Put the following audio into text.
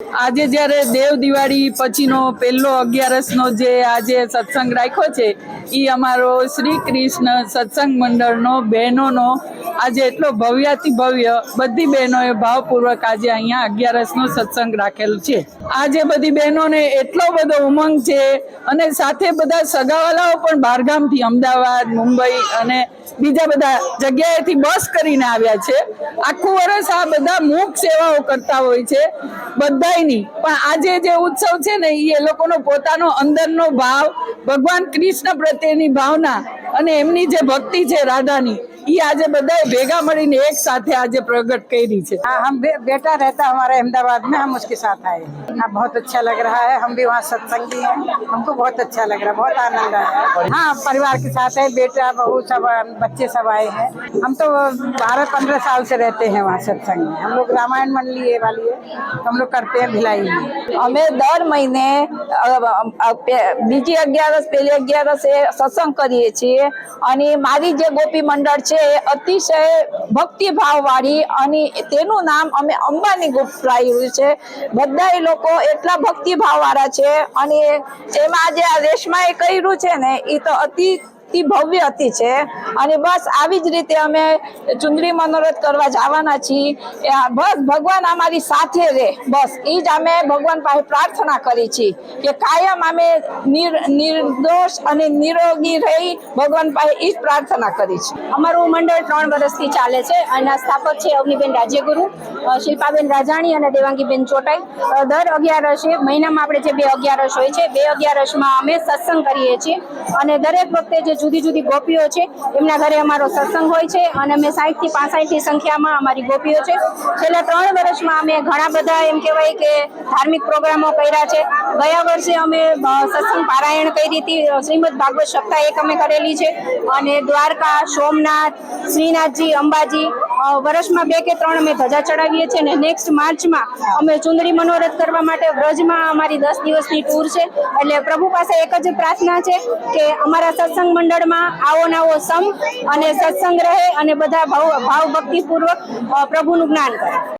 આજે જ્યારે દેવ દિવાળી પછીનો પહેલો અગિયારસનો જે આજે સત્સંગ રાખ્યો છે એ અમારો શ્રી કૃષ્ણ સત્સંગ મંડળનો બહેનોનો આજે એટલો ભવ્યાથી ભવ્ય બધી બહેનોએ ભાવપૂર્વક આજે અહીંયા અગિયારસનો સત્સંગ રાખેલ છે. આજે બધી બહેનોને એટલો બધો ઉમંગ છે અને સાથે બધા સગાવાલાઓ પણ બહારગામથી અમદાવાદ, મુંબઈ અને બીજા બધા જગ્યાએથી બસ કરીને આવ્યા છે. આખું વર્ષ આ બધા મૂક સેવાઓ કરતા હોય છે બધાયની. પણ આજે જે ઉત્સવ છે ને એ એ લોકોનો પોતાનો અંદરનો ભાવ ભગવાન કૃષ્ણ પ્રત્યેની ભાવના અને એમની જે ભક્તિ છે રાધાની એ આજે બધાએ ભેગા મળીને એક સાથે આજે પ્રગટ કરી છે हाँ हम बे, बेटा रहता हमारा अहमदाबाद में हम उसके साथ आए हाँ बहुत अच्छा लग रहा है हम भी वहाँ सत्संगी हैं हमको बहुत अच्छा लग रहा है बहुत आनंद आया है हाँ परिवार के साथ है बेटा बहू सब अ, बच्चे सब आए हैं हम तो बारह पंद्रह साल से रहते हैं वहाँ सत्संग में हम लोग रामायण मंडली ये वाली है हम लोग करते हैं भिलाई में અમે દર મહિને અ, અ, પે- બીજી અગિયારસ પહેલી અગિયારસે સત્સંગ કરીએ છીએ અને મારી જે ગોપી મંડળ છે અતિશય ભક્તિભાવ વાળી અને તેનું નામ અમે અંબાની ગુપ્ત રાખ્યું છે. બધા લોકો એટલા ભક્તિભાવ વાળા છે અને એમાં જે આ રેશમાએ કર્યું છે ને, એ તો અતિ અતિ ભવ્ય હતી છે. અને બસ આવી જ રીતે અમે ચુંદડી મનોરથ કરવા જવાના છીએ. બસ ભગવાન અમારી સાથે રહે. બસ એ જ અમે ભગવાન પાસે પ્રાર્થના કરી છીએ કે કાયમ અમે નિર, નિર્દોષ અને નિરોગી રહી ભગવાન પાસે એ જ પ્રાર્થના કરી છે અમારું મંડળ ત્રણ વર્ષથી ચાલે છે અને સ્થાપક છે અવનીબેન રાજ્યગુરુ. શિલ્પાબેન રાજાણી અને દેવાંગીબેન ચોટાઈ. દર અગિયારસે, મહિનામાં આપણે જે બે અગિયારસ હોય છે, બે અગિયારસમાં અમે સત્સંગ કરીએ છીએ. અને દરેક વખતે જે જુદી જુદી ગોપીઓ છે, એમના ઘરે અમારો સત્સંગ હોય છે અને અમે સાઠથી પાસઠની સંખ્યામાં અમારી ગોપીઓ છે. છેલ્લા ત્રણ વર્ષમાં અમે ઘણા બધા એમ કહેવાય કે ધાર્મિક પ્રોગ્રામો કર્યા છે. ગયા વર્ષે અમે સત્સંગ પારાયણ કરી હતી. શ્રીમદ ભાગવત સપ્તાહ એક અમે કરેલી છે. અને દ્વારકા, સોમનાથ, શ્રીનાથજી, અંબાજી વર્ષમાં બે કે ત્રણ અમે ધજા ચડાવીએ છીએ અને નેક્સ્ટ માર્ચમાં અમે ચુંદડી મનોરથ કરવા માટે વ્રજમાં અમારી દસ દિવસની ટૂર છે. એટલે પ્રભુ પાસે એક જ પ્રાર્થના છે કે અમારા સત્સંગ મંડળમાં આવો નાવો સમ અને સત્સંગ રહે અને બધા ભાવ ભાવ ભક્તિપૂર્વક પ્રભુનું જ્ઞાન કરે.